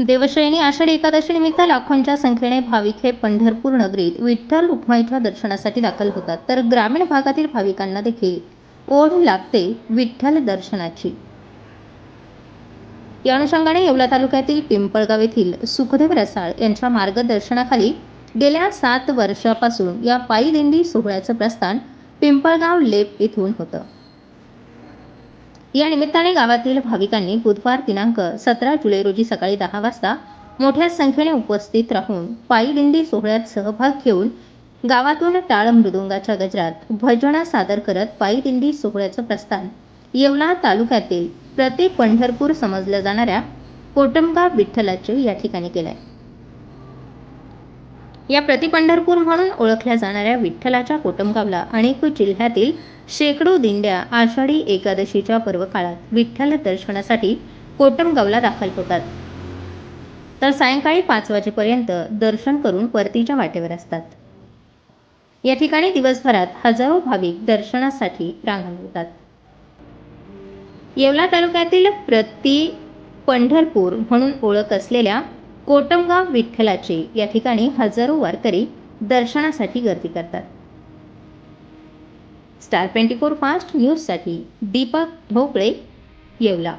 देवश्रेणी आषाढी एकादशी निमित्त लाखोंच्या संख्येने भाविक हे पंढरपूर नगरीत विठ्ठल रुक्माईच्या दर्शनासाठी दाखल होतात. तर ग्रामीण भागातील भाविकांना देखील ओढ लागते विठ्ठल दर्शनाची. या अनुषंगाने येवला तालुक्यातील पिंपळगाव येथील सुखदेव रसाळ यांच्या मार्गदर्शनाखाली गेल्या सात वर्षापासून या पायी दिंडी सोहळ्याचं प्रस्थान पिंपळगाव लेप येथून होतं. या निमित्ताने गावातील भाविकांनी बुधवार दिनांक सतरा जुलै रोजी सकाळी दहा वाजता मोठ्या संख्येने उपस्थित राहून पायी दिंडी सोहळ्यात सहभाग घेऊन गावातून टाळ मृदुंगाच्या गजरात भजनं सादर करत पायी दिंडी सोहळ्याचं प्रस्थान. येवला तालुक्यातील प्रति पंढरपूर समजल्या जाणाऱ्या कोटमगाव विठ्ठलाचे या ठिकाणी केलंय. या प्रतिपंढरपूर म्हणून ओळखल्या जाणाऱ्या विठ्ठलाच्या कोटमगावला अनेक जिल्ह्यातील शेकडो दिंड्या आषाढी एकादशीच्या पर्वकाळात विठ्ठल दर्शनासाठी कोटमगावला दाखल होतात. तर सायंकाळी पाच वाजेपर्यंत दर्शन करून परतीच्या वाटेवर असतात. या ठिकाणी दिवसभरात हजारो भाविक दर्शनासाठी रांगण येवला तालुक्यातील प्रति पंढरपूर म्हणून ओळख असलेल्या कोटमगाव विठ्ठलाचे या ठिकाणी हजारो वारकरी दर्शनासाठी गर्दी करतात. स्टार ट्वेंटी फोर फास्ट न्यूजसाठी दीपक ढोकळे येवला.